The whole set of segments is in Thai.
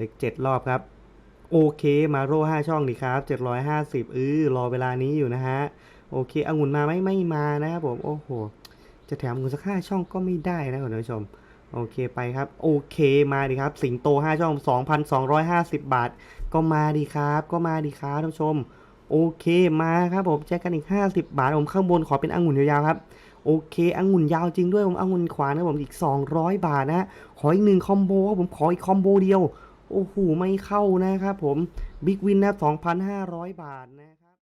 เหล็กเจ็ดรอบครับ โอเคมาโร่ห้าช่องดีครับเจ็ดร้อยห้าสิบเออรอเวลานี้อยู่นะฮะ โอเคองุ่นมาไหมไม่มานะครับผม โอ้โห จะแถมองุ่นสักห้าช่องก็ไม่ได้นะคุณผู้ชม โอเคไปครับ โอเคมาดีครับ สิงโต5ช่อง2,250บบาท ก็มาดีครับ ก็มาดีครับท่านผู้ชม โอเคมาครับผมแจกกันอีก50บาทผมข้างบนขอเป็นองุ่นยาวๆครับโอเคองุ่นยาวจริงด้วยผมองุ่นขวานะผมอีก 200 บาทนะขออีกหนึ่งคอมโบครับผมขออีกคอมโบเดียว โอ้โหไม่เข้านะครับผมบิ๊กวินนะ2,500 บาทนะครับ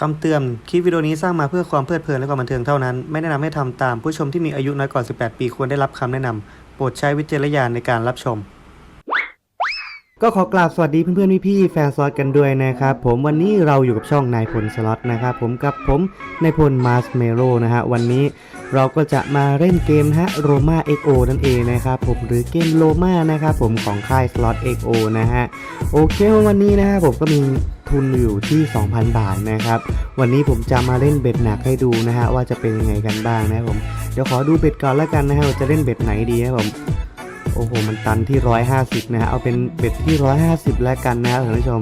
คำเตือน คลิปวิดีโอนี้สร้างมาเพื่อความเพลิดเพลินและความบันเทิงเท่านั้น ไม่แนะนำให้ทำตามผู้ชมที่มีอายุน้อยกว่า 18 ปีควรได้รับคำแนะนำ โปรดใช้วิจารณญาณในการรับชม ก็ขอกราบสวัสดีเพื่อนๆพี่ๆแฟนสล็อตกันด้วยนะครับผมวันนี้เราอยู่กับช่องนายพลสล็อตนะครับผมกับผมนายพลมาสเมโรนะฮะวันนี้เราก็จะมาเล่นเกมนะฮะโรมา XO นั่นเองนะครับผมหรือเกมโรมานะครับผมของค่ายสล็อต XO นะฮะโอเควันนี้นะฮะผมก็มีทุนอยู่ที่ 2,000 บาทนะครับ วันนี้ผมจะมาเล่นเบ็ดหนักให้ดูนะฮะว่าจะเป็นยังไงกันบ้างนะผม เดี๋ยวขอดูเบ็ดก่อนแล้วกันนะฮะว่าจะเล่นเบ็ดไหนดีนะครับผม โอ้โห มันตันที่ 150 นะฮะ เอาเป็นเบ็ดที่ 150 แล้วกันนะครับท่านผู้ชม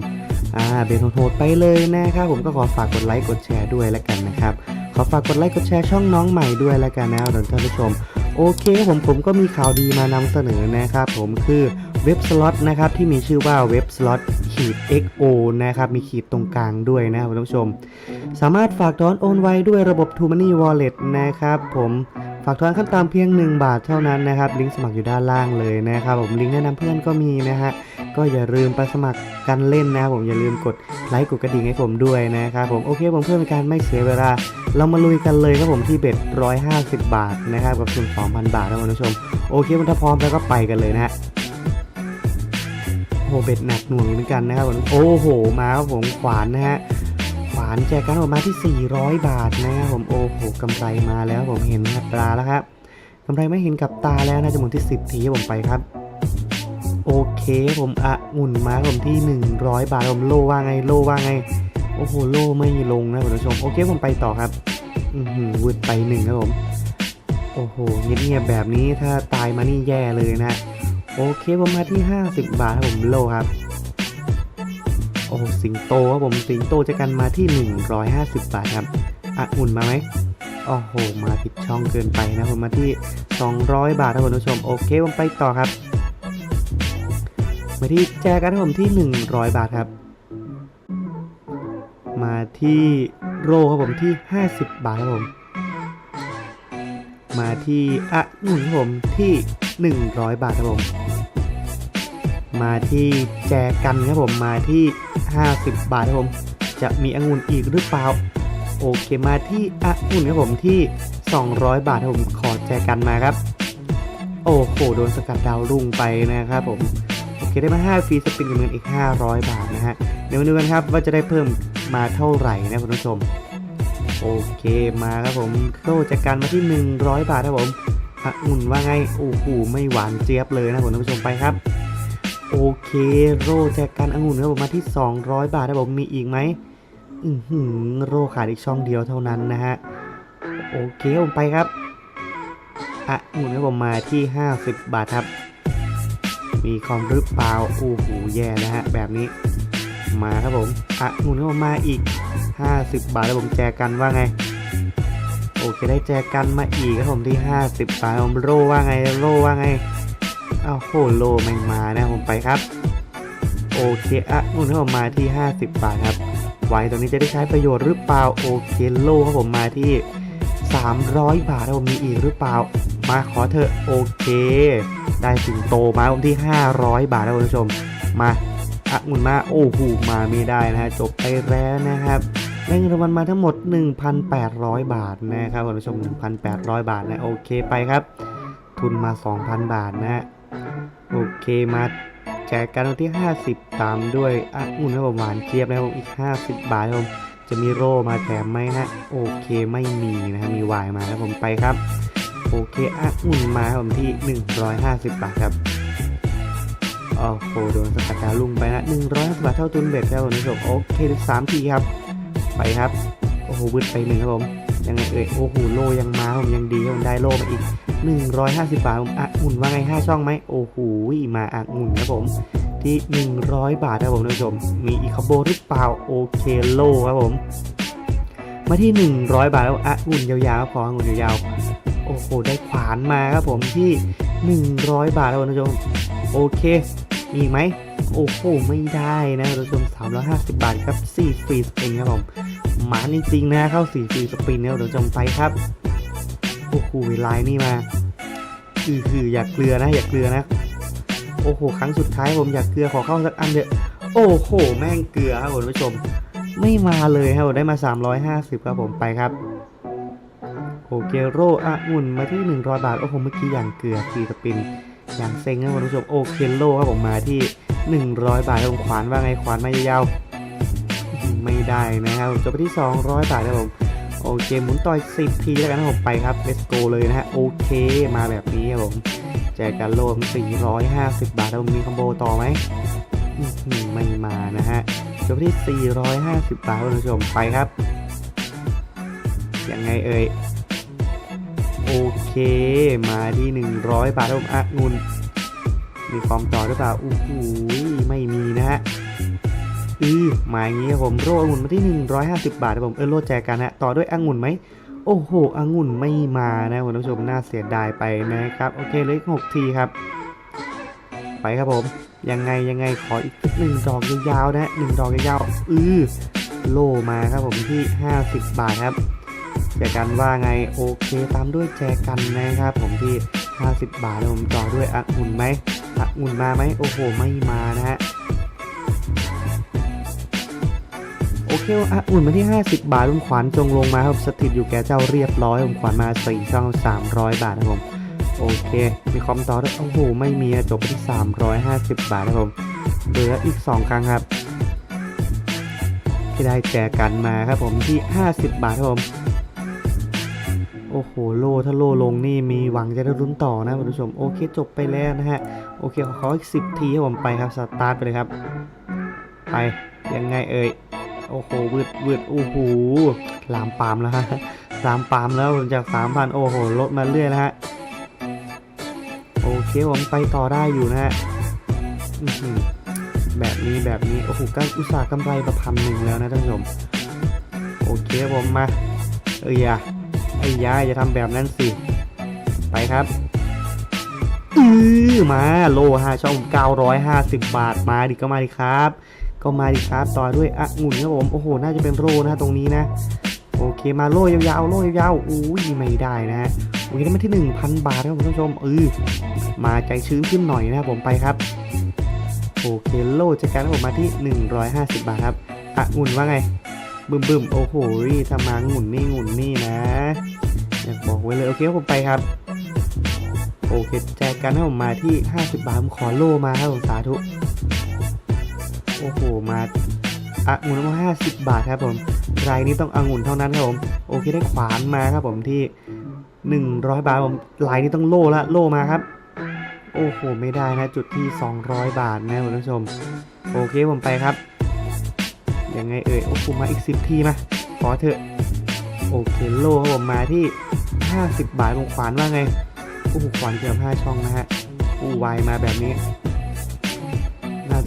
อ่า เบ็ดโหดๆไปเลยนะครับผมก็ขอฝากกดไลค์ กดแชร์ด้วยแล้วกันนะครับ ขอฝากกดไลค์ กดแชร์ช่องน้องใหม่ด้วยแล้วกันนะครับท่านผู้ชม โอเคผมผมก็มีข่าวดีมานำเสนอนะครับผมคือเว็บสล็อตนะครับที่มีชื่อว่าเว็บสล็อตขีด XO นะครับมีขีดตรงกลางด้วยนะครับท่านผู้ชม สามารถฝากถอนโอนไวด้วยระบบ t o Money Wallet นะครับผม ฝากถอนขั้นต่ำเพียง 1 บาทเท่านั้นนะครับ ลิงก์สมัครอยู่ด้านล่างเลยนะครับผมลิงก์แนะนำเพื่อนก็มีนะฮะก็อย่าลืมไปสมัครกันเล่นนะครับผมอย่าลืมกดไลค์กดกระดิ่งให้ผมด้วยนะครับผมโอเคผมเพื่อเป็นการไม่เสียเวลา เรามาลุยกันเลยครับผมที่เบ็ด150 บาทนะครับกับทุน2,000 บาทนะคุณผู้ชม โอเคมันถ้าพร้อมแล้วก็ไปกันเลยนะฮะโอ้โหเบ็ดหนักหน่วงเหมือนกันนะครับผมโอ้โหมาครับผมขวานนะฮะ ขวานแจกกันออกมาที่ 400 บาทนะครับผมโอ้โหกำไรมาแล้วผมเห็นกับตาแล้วครับกำไรไม่เห็นกับตาแล้วน่าจมุนที่ 10 ทีผมไปครับ โอเคผมอะหมุนมาผมที่ 100 บาทผมโลว่าไงโลว่าไง โอ้โหโลไม่ลงนะคุณผู้ชมโอเคผมไปต่อครับ อือหือวืดไปหนึ่งครับผมโอ้โหเงียบๆแบบนี้ถ้าตายมานี่แย่เลยนะโอเคผมมาที่ 50 บาทผมโลครับ อ้โหสิงโตครับผมสิงโตจะกันมาที่ 150 บาทครับอะหมุนมาไหมโอ้โห มาผิดช่องเกินไปนะผมมาที่ 200 บาทครับคุณผู้ชมโอเคผมไปต่อครับ มาที่แจกันครับผมที่ 100 บาทครับ มาที่โรครับผมที่ 50 บาทครับผม มาที่อะหนุนครับผมที่ 100 บาทครับผมมาที่แจกันครับผมมาที่ 50 บาทครับผม จะมีองุ่นอีกหรือเปล่า โอเคมาที่องุ่นครับผมที่ 200 บาทครับผมขอแจกันมาครับ โอ้โหโดนสกัดดาวรุ่งไปนะครับผมโอเคได้มา 5 ฟรีสปินเงินอีก 500 บาทนะฮะเดี๋ยวมาดูกันครับว่าจะได้เพิ่มมาเท่าไหร่นะคุณผู้ชม โอเคมาครับผมโซ่จากการมาที่ 100 บาทครับผมองุ่นว่าไงโอ้โหไม่หวานเจี๊ยบเลยนะคุณผู้ชมไปครับ โอเคโรแจกกันองุ่นครับผมมาที่ 200 บาทครับผมมีอีกไหมอือหือโรขาดอีกช่องเดียวเท่านั้นนะฮะโอเคผมไปครับองุ่นครับผมมาที่ 50 บาทครับ มีคอมหรือเปล่าโอ้โหแย่นะฮะแบบนี้มาครับผมอะหมุนเข้ามมาอีก 50 บาทแล้วผมแจกกันว่าไงโอเคได้แจกกันมาอีกครับผมที่ 50 บาทผมโลว่าไงโลว่าไง อ้าวโหโลแมงมานะผมไปครับ โอเคอะหมุนเข้ามาที่ 50 บาทครับ ไว้ตรงนี้จะได้ใช้ประโยชน์หรือเปล่าโอเคโลครับผมมาที่ 300 บาทแล้วผมมีอีกหรือเปล่า มาขอเถอะโอเค ได้สิงโตมาผมที่ 500 บาทแล้วคุณผู้ชม มาอะหมุนมาโอ้โหมาไม่ได้นะฮะจบไปแล้วนะครับได้เงินรางวัลมาทั้งหมด 1,800 บาทนะครับคุณผู้ชม 1,800 บาทนะโอเคไปครับ ทุนมา 2,000 บาทนะ โอเคมาแจกกันวันที่ 50 ตามด้วยอะหมุนครับผมหวานเจี๊ยบนะครับผมอีก 50 บาทครับผมจะมีโร่มาแถมไหมฮะโอเคไม่มีนะครับมีวายมาครับผมไปครับ โอเคอะอุ่นมาครับผมที่ 150 บาทครับโอ้โหโดนสกัดดาวลุ่งไปนะ150บาทเท่าตุนเบ็ดครับผมผู้ชมโอเคสามทีครับ ไปครับ โอ้โหวืดไปหนึ่งครับผม ยังไงเอ่ย โอ้โหโลยังมาผมยังดีผมได้โลมาอีก 150 บาทผมอะอุ่นว่าไง 5 ช่องไหมโอ้โหมาอะอุ่นครับผมที่ 100 บาทครับผมท่านผู้ชม มีอีคอมโบหรือเปล่าโอเคโลครับผม มาที่ 100 บาทแล้วอะอุ่นยาวๆพออุ่นยาวๆโอ้โหได้ขวานมาครับผมที่ 100 บาทครับผมท่านผู้ชมโอเค มีไหมโอ้โหไม่ได้นะท่านผู้ชม350 บาทครับ4ฟรีสปริงครับผมหมาจริงๆนะเข้า4ฟรีสปริงนะท่านผู้ชมไปครับ อ้โหลายนี่มาคือคืออยากเกลือนะ อยากเกลือนะ โอ้โห ครั้งสุดท้ายผมอยากเกลือขอเข้าสักอันเถอะโอ้โห แม่งเกลือครับคุณผู้ชม ไม่มาเลยครับได้มา 350 ครับผมไปครับโอเคโรอะหุ่นมาที่ 100 บาท โอ้โหเมื่อกี้อย่างเกลือฟรีสปิน อย่างเซ็งนะคุณผู้ชม โอเคโลครับผมมาที่ 100 บาทครับผมขวานว่าไงขวานมายาว ไม่ได้นะครับจบไปที่ 200 บาทครับผม โอเคหมุนต่อย10ทีแล้วกันผมไปครับ let's go เลยนะฮะโอเคมาแบบนี้ครับผมแจกกันโลม450 บาทแล้วมมีคอมโบต่อไหมไม่มานะฮะจบที่ 450 บาทคุณผู้ชมไปครับ ยังไงเอ่ยโอเคมาที่ 100 บาทครับผมอะงุนมีฟอร์มต่อหรือเปล่าอู้หูไม่มีนะฮะ อือมาอย่างนี้ครับผมโรองุ่นมาที่ 150 บาทครับผมเออโรแจกกันฮะต่อด้วยองุ่นไหมโอ้โหองุ่นไม่มานะคุณผู้ชมน่าเสียดายไปนะครับโอเคเลยหกทีครับ ไปครับผมยังไงยังไงขออีกสักหนึ่งดอกยาวๆนะหนึ่งดอกยาวๆอือโลมาครับผมที่ 50 บาทครับแจกันว่าไงโอเคตามด้วยแจกันนะครับผมที่ 50 บาทแล้วผมต่อด้วยองุ่นไหมองุ่นมาไหมโอ้โหไม่มานะฮะ เคอะอุ่นมาที่ 50 บาทลุงขวัญจงลงมาครับสถิตอยู่แก่เจ้าเรียบร้อยลุงขวัญมา4ช่อง 300 บาทนะครับผมโอเค มีคอมต่อด้วยโอ้โหไม่มีอะจบไปที่ 350 บาทนะครับผมเหลืออีก 2 ครั้งครับที่ได้แจกกันมาครับผมที่ 50 บาทครับผมโอ้โหโลถ้าโลลงนี่มีหวังจะได้รุ้นต่อนะคุณผู้ชมโอเคจบไปแล้วนะฮะโอเคขอขออีก10ทีครับผมไปครับสตาร์ทไปเลยครับ ไปยังไงเอ่ย โอ้โหวืดวืดโอ้โหลามปามแล้วฮะลามปามแล้วจากสามพันโอ้โหลดมาเรื่อยนะฮะโอเคผมไปต่อได้อยู่นะฮะแบบนี้แบบนี้โอ้โหก็อุตส่าห์กำไรประพันหนึ่งแล้วนะท่านผู้ชมโอเคผมมาเอ้ยอย่าไอ้ยาอย่าทำแบบนั้นสิไปครับอือมาโลห้าช่อง950 บาทมาดิก็มาดิครับ ก็มาดิครับต่อด้วยอะงุ่นครับผมโอ้โหน่าจะเป็นโรนะตรงนี้นะโอเคมาโล่ยาวๆโล่ยาวๆอุ้ยไม่ได้นะฮะโอเคได้มาที่ 1,000 บาทครับคุณผู้ชมเออมาใจชื้นขึ้นหน่อยนะครับผมไปครับโอเคโล่จัดการครับผมมาที่ 150 บาทครับอะงุ่นว่าไงบึมบึมๆโอ้โหถ้ามางุ่นนี่งุ่นนี่นะอยากบอกไว้เลยโอเคผมไปครับโอเคแจกกันให้ผมมาที่ 50 บาทผมขอโล่มาครับผมสาธุ โอ้โหมาองุ่นมาห้าสิบบาทครับผมรายนี้ต้ององุ่นเท่านั้นครับผมโอเคได้ขวานมาครับผมที่หนึ่งร้อยบาทผมรายนี้ต้องโล่ละโล่มาครับ โอ้โหไม่ได้นะจุดที่200บาทนะคุณผู้ชม โอเคผมไปครับยังไงเอ่ยโอ้โหมาอีก10ทีมาขอเถอะโอเคโล่ครับผมมาที่50บาทผมขวานว่าไงโอ้โหขวานเกือบ5ช่องนะฮะอู้วายมาแบบนี้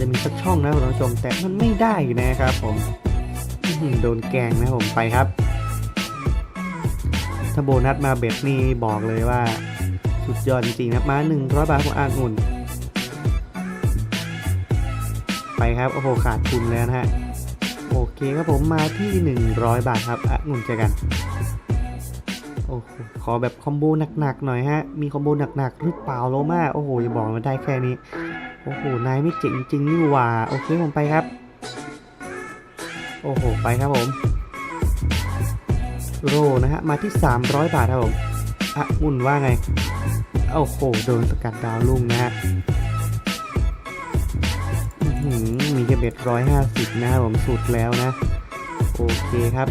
จะมีสักช่องนะคุณผู้ชม แต่มันไม่ได้นะครับ ผมโดนแกงนะผมไปครับ ถ้าโบนัสมาเบ็ดนี่บอกเลยว่า สุดยอดจริงๆนะมา 100 บาทของอางอุ่น ไปครับโอ้โหขาดทุนแล้วนะฮะ โอเคครับผมมาที่ 100 บาทครับองุ่นเจอกัน โอ้โหขอแบบคอมโบหนักๆหน่อยฮะ มีคอมโบหนักๆหรือเปล่าโลมาโอ้โหอย่าบอกมาได้แค่นี้ โอ้โห นายไม่เจ๋งจริงนี่หว่า โอเคผมไปครับ โอ้โห ไปครับผม โรนะฮะ มาที่ 300 บาทครับผมอะอุ่นว่าไง โอ้โห โดนสกัดดาวลุ่งนะฮะหือมีแค่เบ็ดร้อยห้าสิบนะครับผมสุดแล้วนะ โอเคครับ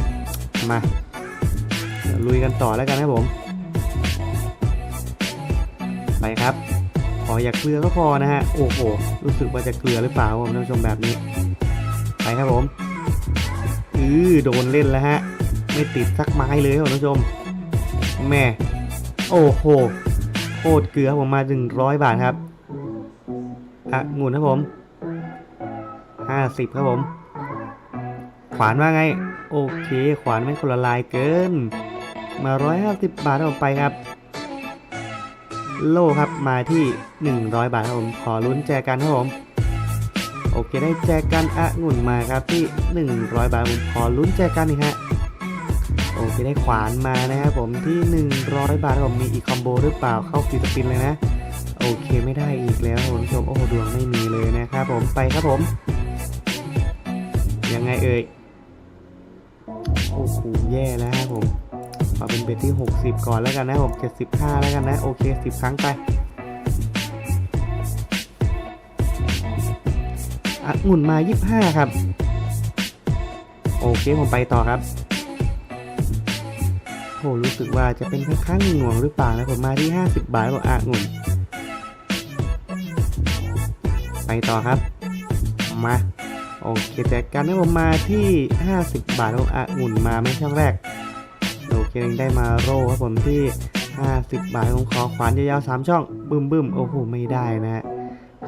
มา ลุยกันต่อแล้วกันนะครับผม ไปครับ ขออย่าเกลือก็พอนะฮะ โอ้โห รู้สึกว่าจะเกลือหรือเปล่าผมท่านผู้ชมแบบนี้ ไปครับผม อือโดนเล่นแล้วฮะ ไม่ติดสักไม้เลยครับคุณผู้ชม แม่ โอ้โห โคตรเกลือผมมาถึงร้อยบาทครับอะงุ่นครับผมห้าสิบครับผม ขวานว่าไง โอเค ขวานไม่คนละลายเกิน มาร้อยห้าสิบบาทครับผมไปครับ โล่ครับมาที่ 100 บาทครับผมขอลุ้นแจกันครับผมโอเคได้แจกันอะงุ่นมาครับที่ 100 บาทผมขอลุ้นแจกันอีกฮะโอเคได้ขวานมานะครับผมที่ 100 บาทครับผมมีอีกคอมโบหรือเปล่าเข้าฟรีสปินเลยนะ โอเคไม่ได้อีกแล้วคุณผู้ชมโอ้โหดวงไม่มีเลยนะครับผมไปครับผม ยังไงเอ่ยโอ้โหแย่แล้วครับผม เอาเป็นเบ็ดที่ 60 ก่อนแล้วกันนะผม75 แล้วกันนะ โอเค 10 ครั้งไปอะหมุนมา 25 ครับ โอเค ผมไปต่อครับโหรู้สึกว่าจะเป็นข้างๆหน่วงหรือเปล่านะผมมาที่ 50 บาทแล้วบอกอะหมุนไปต่อครับ มา โอเคแต่การให้ผมมาที่ 50 บาทของอะหมุนมาไม่ช่องแรก โอเคได้มาโร่ครับผมที่ 50 บาทของขอขวานยาวๆ3ช่องบึ้มบึ้มโอ้โหไม่ได้นะฮะ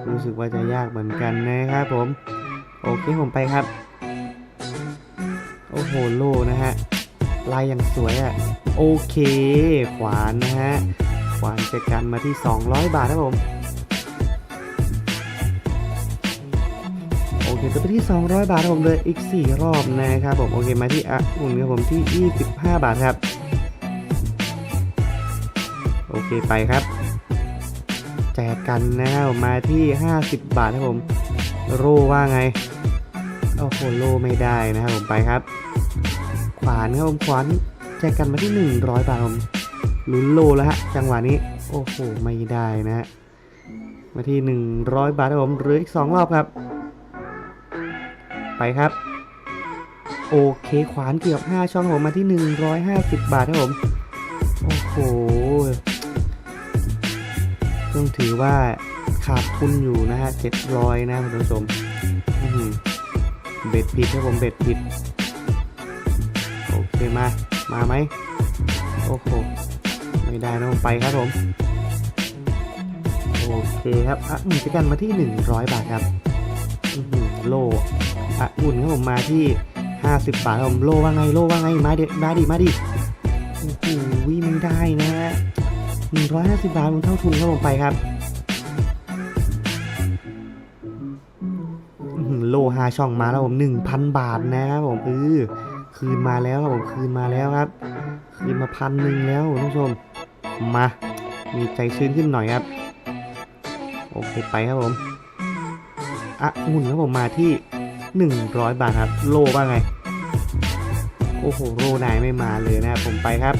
รู้สึกว่าจะยากเหมือนกันนะครับผม โอเคผมไปครับ โอ้โหโล่นะฮะลายอย่างสวยอะ่ะโอเค ขวานนะฮะขวานจะกันมาที่ 200 บาทครับผม เคจะไปที่ 200 บาทครับผมเลยอีก 4 รอบนะครับผมโอเคมาที่อะอุ่นครับผมที่ 25 บาทครับ โอเคไปครับ แจกกันนะครับผมมาที่ 50 บาทครับผม โรว่าไงโอ้โหโลไม่ได้นะครับผมไปครับ ขวานครับผมขวานแจกกันมาที่ 100 บาทผมลุ้นโลแล้วฮะจังหวะนี้ โอ้โหไม่ได้นะฮะมาที่ 100 บาทครับผมหลืออีก 2 รอบครับ ไปครับ โอเคขวานเกือบ 5 ช่องผมมาที่ 150 บาทครับผม โอ้โหต้องถือว่าขาดทุนอยู่นะฮะ700นะคุณผู้ชมเบ็ดผิดครับผมเบ็ดผิด โอเคมา มาไหมโอ้โหไม่ได้นะผมไปครับผม โอเคครับอะหนึ่งจะกันมาที่ 100 บาทครับโล อุ่นครับผมมาที่ 50 บาทครับผมโลว่าไงโลว่าไงมาดิมาดิมาดิโอ้โหไม่ได้นะฮะ150 บาทผมเท่าทุนครับผมไปครับโลหาช่องมาแล้วผม 1,000 บาทนะครับผมเออคืนมาแล้วครับผมคืนมาแล้วครับ คืนมาพันหนึ่งแล้วคุณผู้ชมมา มีใจชื้นขึ้นหน่อยครับ โอเคไปครับผมอะหุ่นครับผมมาที่ 100 บาทครับ โลว่าไง โอ้โห โลนายไม่มาเลยนะครับผมไปครับ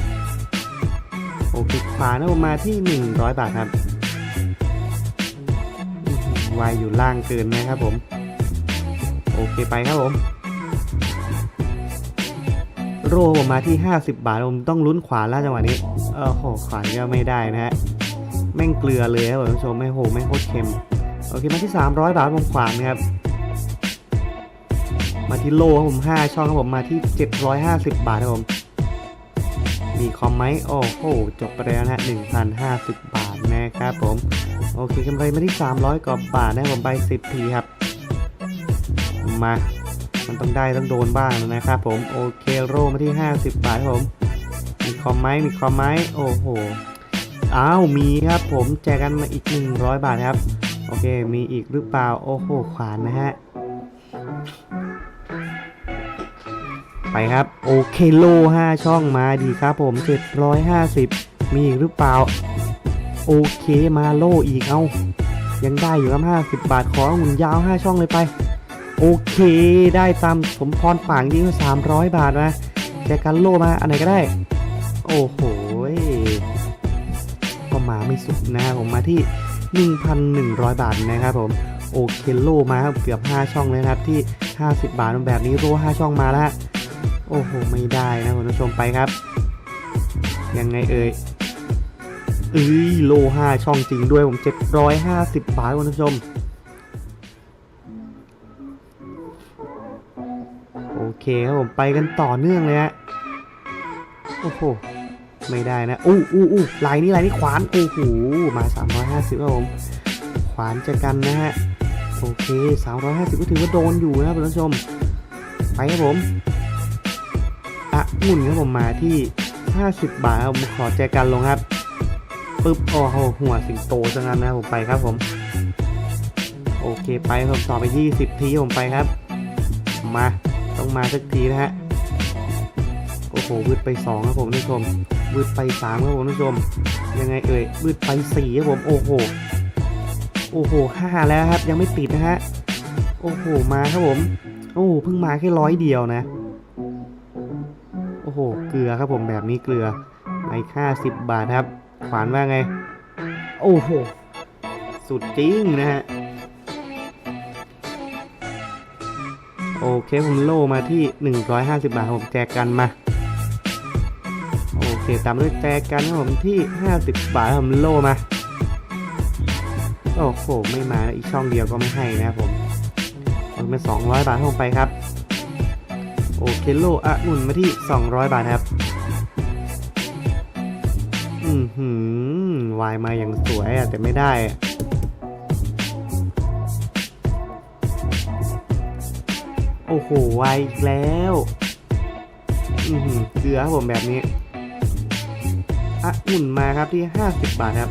โอเคขวานะผมมาที่ 100 บาทครับวายอยู่ล่างเกินนะครับผม โอเคไปครับผม โรผมมาที่ 50 บาทผมต้องลุ้นขวาแล้วจังหวะนี้โอ้โหขวานก็ไม่ได้นะฮะแม่งเกลือเลยครับผมผู้ชมไม่โหแม่โคตรเค็ม โอเคมาที่ 300 บาทผมขวานนะครับ มาที่โลครับผม5ช่องครับผมมาที่ 750 บาทครับผม มีคอมไหมโอ้โหจบไปแล้วนะฮะ1,050 บาทนะครับผม โอเคกำไรมาที่ 300กว่าบาทนะครับผมไป10ทีครับ มา มันต้องได้ต้องโดนบ้างนะครับผม โอเคโรมาที่ 50 บาทครับผม มีคอมไหมมีคอมไหมโอ้โหอ้าวมีครับผมแจกกันมาอีก 100 บาทครับ โอเค มีอีกหรือเปล่า โอ้โหขวานนะฮะ ไปครับ โอเคโล 5 ช่องมาดีครับผม 750 มีอีกหรือเปล่า โอเคมาโลอีกเอายังได้อยู่ครับ 50 บาทขอหุ่นยาว 5 ช่องเลยไป โอเค ได้ตามสมพรปากยิ่ง300 บาทนะแจกันโลมาอันไหนก็ได้ โอ้โหก็มาไม่สุดนะครับผมมาที่ 1,100 บาทนะครับผมโอเคโลมาเกือบ 5 ช่องเลยนะครับที่ 50 บาทแบบนี้โล5ช่องมาแล้ว โอ้โห ไม่ได้นะคุณผู้ชมไปครับ ยังไงเอ่ยเอ้ยโล5ช่องจริงด้วยผม750บาทคุณผู้ชม โอเคครับผมไปกันต่อเนื่องเลยฮะโอ้โหไม่ได้นะ อู้อู้อู้ลายนี้ลายนี้ขวาน โอ้โห มา 350ครับผม ขวานจะกันนะฮะ โอเค 350 ก็ถือว่าโดนอยู่นะครับคุณผู้ชม ไปครับผม หุ่นครับผมมาที่ 50 บาทครับผมขอแจกันลงครับปึ๊บโอ้โหหัวสิงโตจังนั้นนะผมไปครับผม โอเคไปครับผมต่อไป 20 ทีผมไปครับ มาต้องมาสักทีนะฮะโอ้โหวืดไป 2 ครับผมท่านผู้ชมวืดไป3ครับผมท่านผู้ชม ยังไงเอ่ยวืดไป4ครับผมโอ้โหโอ้โหห้าแล้วครับ ยังไม่ติดนะฮะ โอ้โห มาครับผม โอ้เพิ่งมาแค่ร้อยเดียวนะ หเกลือครับผมแบบนี้เกลือในค่าสิบบาทครับ ขวานว่าไง โอ้โห สุดจริงนะฮะ โอเคผมโลมาที่ 150 บาทครับผมแจกกันมา โอเค ตามด้วยแจกกันครับผมที่ 50 บาทครับผมโลมา โอ้โห ไม่มาแล้วอีกช่องเดียวก็ไม่ให้นะครับผมเอาเป็น200 บาทลงไปครับ โอเคโลอะหนุนมาที่ 200 บาทครับ อือหือวายมาอย่างสวยอะแต่ไม่ได้อะโอ้โหวายอีกแล้ว อือหือเกลือครับผมแบบนี้อะหนุนมาครับที่ 50 บาทครับ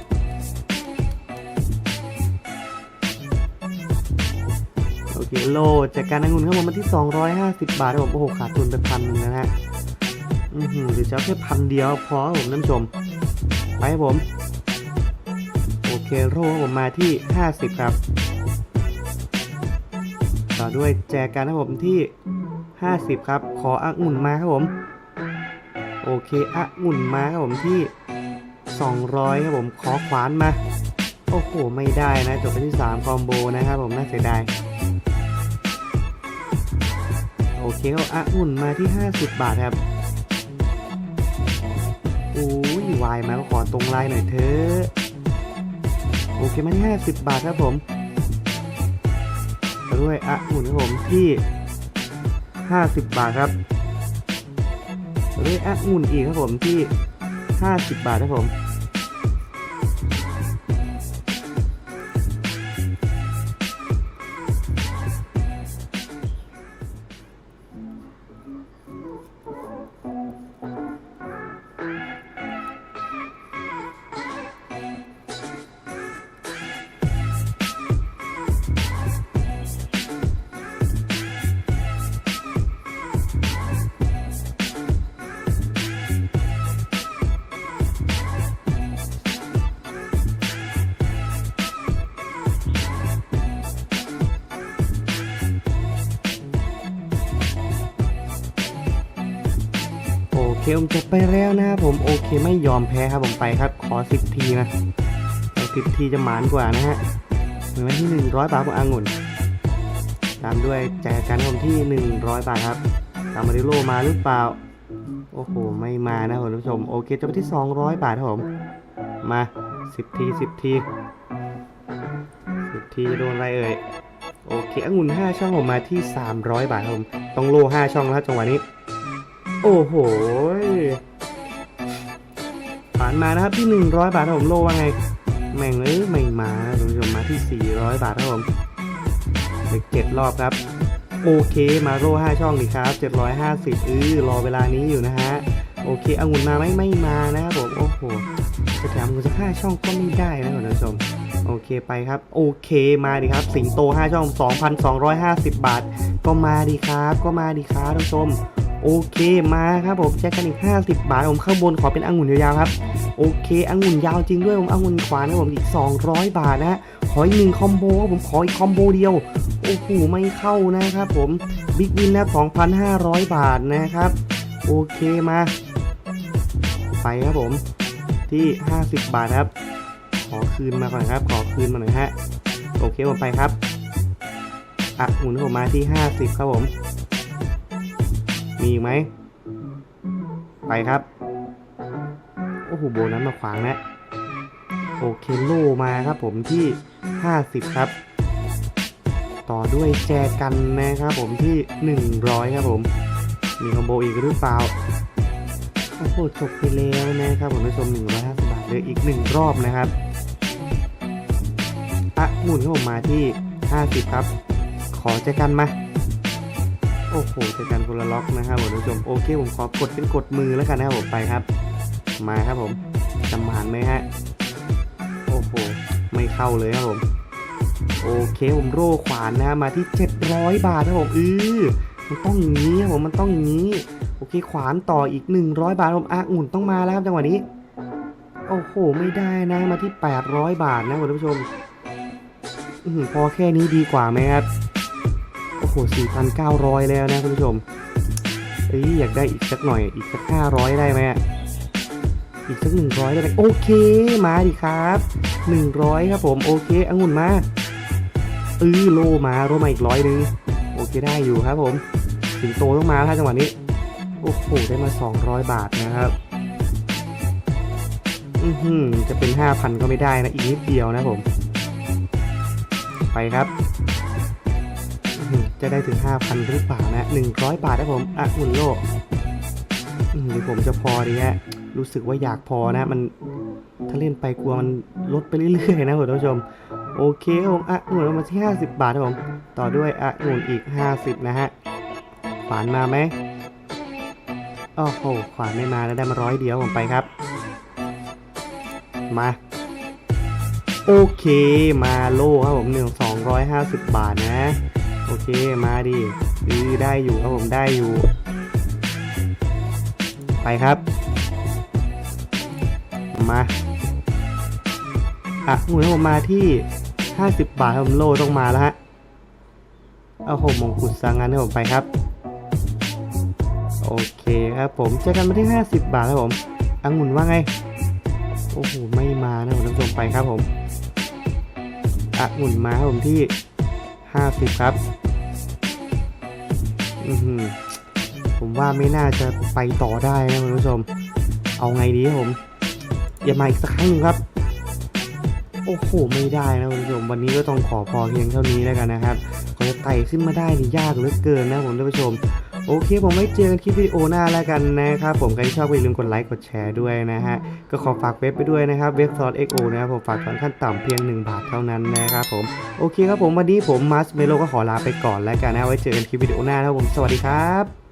โอเคโลจากการนั่งเงินเข้ามามาที่ 250 บาทครับผมโอ้โหขาดทุนไปพันหนึงนะฮะอือหือเดี๋ยวจะแค่พันเดียวพอครับผมท่านผู้ชมไปครับผมโอเคโลครับผมมาที่ 50 ครับ ต่อด้วยแจกันครับผมที่ 50 ครับ ขออังุ่นมาครับผม โอเคอังุ่นมาครับผมที่ 200 ครับผมขอขวานมา โอ้โห ไม่ได้นะ จบไปที่ 3 คอมโบนะครับผมน่าเสียดาย เคเอาอะอุ่นมาที่ 50 บาทครับอุ้ยวายมาก็ขอตรงไลน์หน่อยเถอะโอเคมาที่ 50 บาทครับผมต่อด้วยอะอุ่นครับผมที่ 50 บาทครับต่อด้วยอะอุ่นอีกครับผมที่ 50 บาทครับผม มจบไปแล้วนะครับผมโอเคไม่ยอมแพ้ครับผมไปครับ ขอสิบทีนะสิบทีจะหมานกว่านะฮะเหมือนที่หนึ่งร้อยบาทของอางุ่นตามด้วยแจกกันครับผมที่หนึ่งร้อยบาทครับ ตามมาริโลมาหรือเปล่า โอ้โห ไม่มานะคุณผู้ชม โอเคจะไปที่200บาทครับผม มา10ที10ที10ทีจะโดนอะไรเอ่ยโอเคองุ่น5ช่องผมมาที่300บาทครับผมต้องโล5ช่องแล้วจังหวะนี้ โอ้โหผ่านมานะครับที่ 100 บาทครับผมโลว่าไง แม่งเอ้ยไม่มาคุณผู้ชมมาที่ 400 บาทครับผมเหลือเจ็ดรอบครับ โอเคมาโล5ช่องดีครับ 750อือรอเวลานี้อยู่นะฮะโอเคองุ่นมาไหมไม่มานะครับผมโอ้โหจะแถมเงินสักห้าช่องก็ไม่ได้นะคุณผู้ชมโอเคไปครับ โอเคมาดิครับ สิงโต 5 ช่อง 2,250 บาท ก็มาดิครับ ก็มาดิครับท่านผู้ชม โอเคมาครับผมแจ็คกันอีก 50 บาทผมข้างบนขอเป็นองุ่นยาวๆครับโอเคองุ่นยาวจริงด้วยผมองุ่นขวานะผมอีก 200 บาทนะฮะขออีกหนึ่งคอมโบครับผมขออีกคอมโบเดียวโอ้โหไม่เข้านะครับผมบิ๊กวินนะ2,500 บาทนะครับโอเคมาไปครับผมที่ 50 บาทครับ ขอคืนมาก่อนครับ ขอคืนมาหน่อยฮะ โอเคผมไปครับ อะหมุนผมมาที่ 50 ครับผม มีอีกไหม ไปครับ โอ้โหโบนัสมาขวางนะ โอเคโลมาครับผมที่ 50 ครับ ต่อด้วยแจกันนะครับผมที่ 100 ครับผม มีคอมโบอีกหรือเปล่า โอ้โหจบไปแล้วนะครับผมผู้ชม150 บาทเหลยอีกหนึ่งรอบนะครับอะหมุนครับผมมาที่ 50 ครับ ขอเจกันมา โอ้โหเจอกันคนละล็อกนะครับผมผู้ชมโอเคผมขอกดเป็นกดมือแล้วกันนะครับผมไปครับ มาครับผมจำหานไหมฮะโอ้โหไม่เข้าเลยครับผม โอเคผมโร่ขวานนะมาที่ 700 บาทครับผมอือมันต้องอย่างนี้ครับผมมันต้องอย่างนี้ โอเคขวานต่ออีก 100 บาทครับผมอะอุ่นต้องมาแล้วครับจังหวะนี้ โอ้โหไม่ได้นะมาที่ 800 บาทนะคุณผู้ชมพอแค่นี้ดีกว่าไหมครับ โอ้โห4,900 แล้วนะคุณผู้ชมเอ้ยอยากได้อีกสักหน่อยอีกสัก 500 ได้ไหมอีกสัก 100 ได้ไหมโอเค มาดิครับ 100 ครับผม โอเคองุ่นมาเออโลมาโลมาอีกร้อยนึงโอเคได้อยู่ครับผมสิงโตต้องมาแล้วจังหวะนี้ โอ้โหได้มา 200 บาทนะครับอือหือจะเป็น 5,000 ก็ไม่ได้นะ อีกนิดเดียวนะผม ไปครับ จะได้ถึง 5,000 หรือเปล่านะ 100 บาทนะผมอะหุ่นโลกอื้อหือผมจะพอดีฮะรู้สึกว่าอยากพอนะ มันถ้าเล่นไปกลัวมันลดไปเรื่อยๆนะคุณผู้ชม โอเคผมอะหุ่นเอามาที่ 50 บาทครับผม ต่อด้วยอะหุ่นอีก 50 นะฮะขวานมาไหมโอ้โหขวานไม่มาแล้วได้มาร้อยเดียวผมไปครับ มาโอเคมาโล่ครับผมหนึ่งสองร้อยห้าสิบบาทนะ โอเคมาดิอือได้อยู่ครับผมได้อยู่ ไปครับ มาอะหมุนผมมาที่ 50 บาทครับผมโล่ต้องมาแล้วฮะ เอาผมมงกุฎสังงานให้ผมไปครับ โอเคครับผมเจอกันมาที่ 50 บาทครับผมองุ่นว่าไง โอ้โห ไม่มานะผมท่านผู้ชมไปครับผมองุ่นมาครับผมที่ 50 ครับ อือหือผมว่าไม่น่าจะไปต่อได้นะคุณผู้ชม เอาไงดีผม อย่ามาอีกสักครั้งนึงครับ โอ้โห ไม่ได้นะคุณผู้ชม วันนี้ก็ต้องขอพอเพียงเท่านี้แล้วกันนะครับก็จะไต่ขึ้นมาได้นี่ยากเหลือเกินนะผมท่านผู้ชม โอเค ผมไว้เจอกันคลิปวิดีโอหน้าแล้วกันนะครับ ผมใครที่ชอบก็อย่าลืมกดไลค์กดแชร์ด้วยนะฮะ ก็ขอฝากเว็บไปด้วยนะครับ เว็บซอสเอ็กโอนะครับผมฝากถอนขั้นต่ำเพียง 1 บาทเท่านั้นนะครับผม โอเคครับผมวันนี้ผมมัสเมโลก็ขอลาไปก่อนแล้วกันนะ ไว้เจอกันคลิปวิดีโอหน้าครับผม สวัสดีครับ